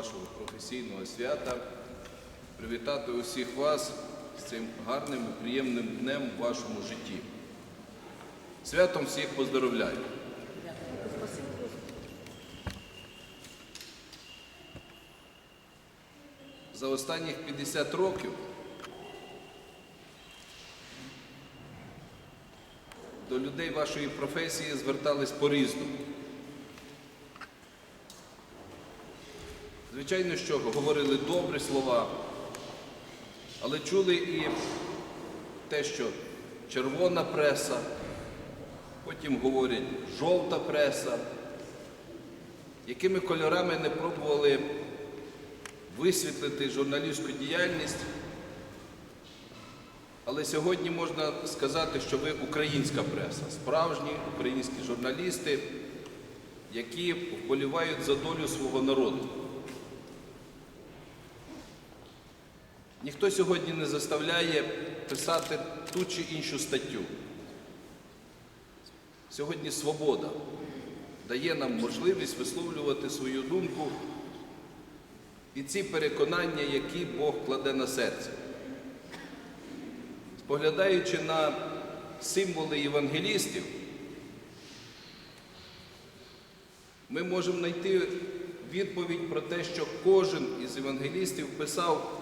вашого професійного свята, привітати усіх вас з цим гарним і приємним днем в вашому житті. Святом всіх поздоровляю. За останніх 50 років до людей вашої професії звертались по-різному. Звичайно, що говорили добрі слова, але чули і те, що червона преса, потім говорять жовта преса, якими кольорами не пробували висвітлити журналістську діяльність. Але сьогодні можна сказати, що ви українська преса, справжні українські журналісти, які вболівають за долю свого народу. Ніхто сьогодні не заставляє писати ту чи іншу статтю. Сьогодні свобода дає нам можливість висловлювати свою думку і ці переконання, які Бог кладе на серце. Споглядаючи на символи євангелістів, ми можемо знайти відповідь про те, що кожен із євангелістів писав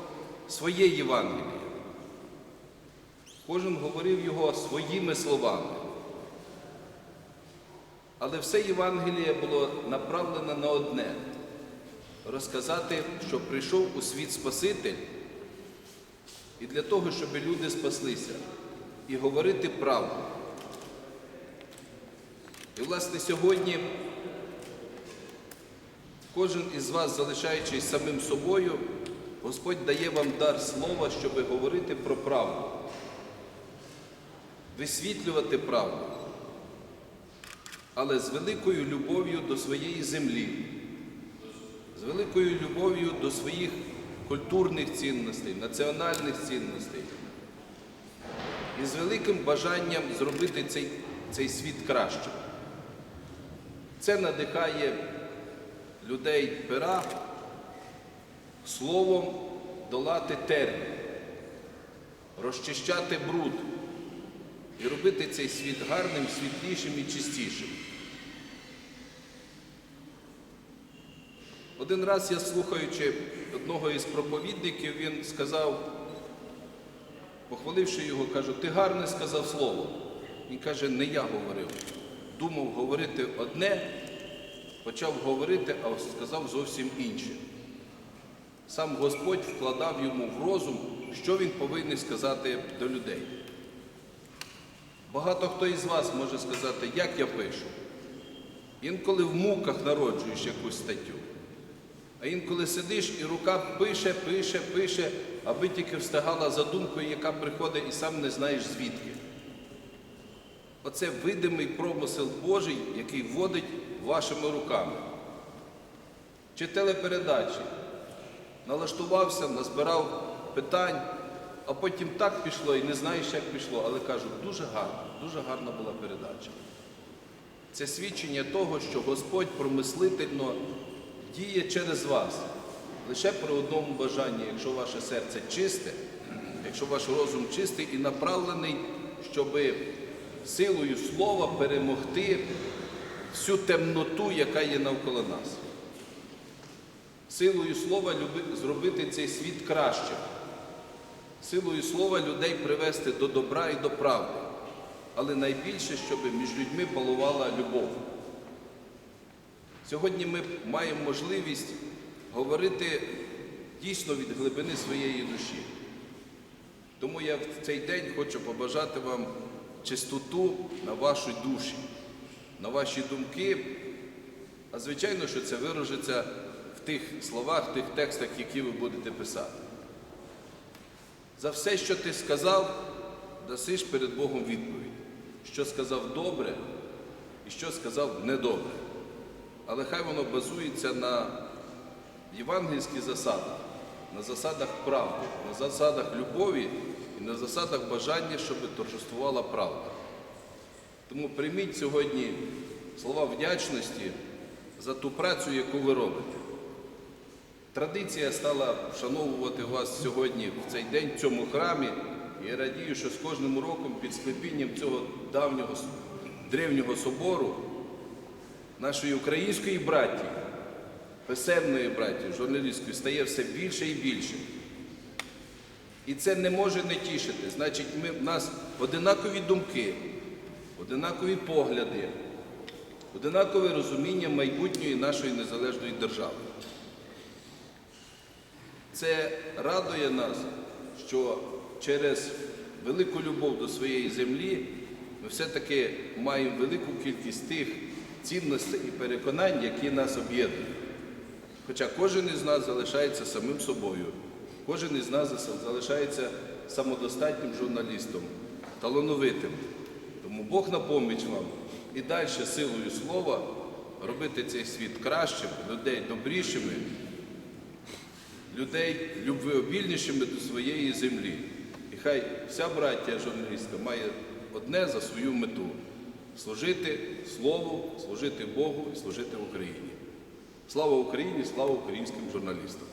своє Євангеліє. Кожен говорив його своїми словами. Але все Євангеліє було направлене на одне розказати, що прийшов у світ Спаситель, і для того, щоб люди спаслися, і говорити правду. І, власне, сьогодні кожен із вас, залишаючись самим собою, Господь дає вам дар слова, щоб говорити про правду, висвітлювати правду, але з великою любов'ю до своєї землі, з великою любов'ю до своїх культурних цінностей, національних цінностей. І з великим бажанням зробити цей, цей світ кращим. Це надихає людей пера словом долати термін, розчищати бруд і робити цей світ гарним, світлішим і чистішим. Один раз я, слухаючи одного із проповідників, він сказав, похваливши його, кажу, ти гарне сказав слово. Він каже, не я говорив. Думав говорити одне, почав говорити, а сказав зовсім інше. Сам Господь вкладав йому в розум, що він повинен сказати до людей. Багато хто із вас може сказати, як я пишу. Інколи в муках народжуєш якусь статтю. А інколи сидиш і рука пише, пише, пише, аби тільки встигала за думкою, яка приходить, і сам не знаєш звідки. Оце видимий промисел Божий, який вводить вашими руками. Чи телепередачі. Налаштувався, назбирав питань, а потім так пішло і не знаєш, як пішло, але кажу, дуже гарно, дуже гарна була передача. Це свідчення того, що Господь промислительно діє через вас. Лише при одному бажанні, якщо ваше серце чисте, якщо ваш розум чистий і направлений, щоб силою слова перемогти всю темноту, яка є навколо нас. Силою слова зробити цей світ кращим. Силою слова людей привести до добра і до правди. Але найбільше, щоб між людьми палувала любов. Сьогодні ми маємо можливість говорити дійсно від глибини своєї душі. Тому я в цей день хочу побажати вам чистоту на вашій душі, на ваші думки. А звичайно, що це виражеться в тих словах, тих текстах, які ви будете писати. За все, що ти сказав, дасиш перед Богом відповідь, що сказав добре і що сказав недобре. Але хай воно базується на євангельських засадах, на засадах правди, на засадах любові і на засадах бажання, щоб торжествувала правда. Тому прийміть сьогодні слова вдячності за ту працю, яку ви робите. Традиція стала вшановувати вас сьогодні в цей день в цьому храмі. І я радію, що з кожним роком під склепінням цього давнього древнього собору нашої української браті, писемної браті, журналістської, стає все більше і більше. І це не може не тішити. Значить, ми, в нас одинакові думки, одинакові погляди, одинакове розуміння майбутньої нашої незалежної держави. Це радує нас, що через велику любов до своєї землі ми все-таки маємо велику кількість тих цінностей і переконань, які нас об'єднують. Хоча кожен із нас залишається самим собою, кожен із нас залишається самодостатнім журналістом, талановитим. Тому Бог на поміч вам і далі силою слова робити цей світ кращим, людей добрішими, людей любвеобільнішими до своєї землі. І хай вся браття журналістка має одне за свою мету служити Слову, служити Богу і служити Україні. Слава Україні, слава українським журналістам.